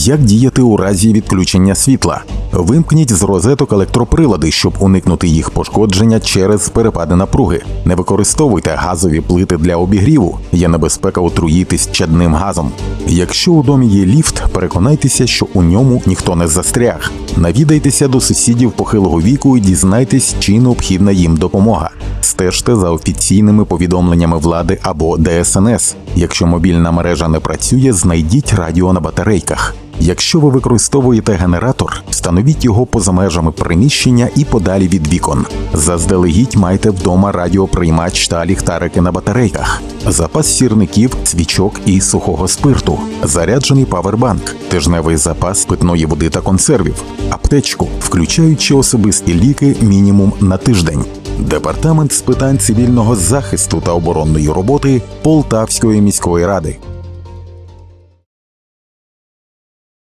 Як діяти у разі відключення світла? Вимкніть з розеток електроприлади, щоб уникнути їх пошкодження через перепади напруги. Не використовуйте газові плити для обігріву. Є небезпека отруїтись чадним газом. Якщо у домі є ліфт, переконайтеся, що у ньому ніхто не застряг. Навідайтеся до сусідів похилого віку і дізнайтесь, чи необхідна їм допомога. Стежте за офіційними повідомленнями влади або ДСНС. Якщо мобільна мережа не працює, знайдіть радіо на батарейках. Якщо ви використовуєте генератор, встановіть його поза межами приміщення і подалі від вікон. Заздалегідь майте вдома радіоприймач та ліхтарики на батарейках, запас сірників, свічок і сухого спирту, заряджений павербанк, тижневий запас питної води та консервів, аптечку, включаючи особисті ліки мінімум на тиждень. Департамент з питань цивільного захисту та оборонної роботи Полтавської міської ради.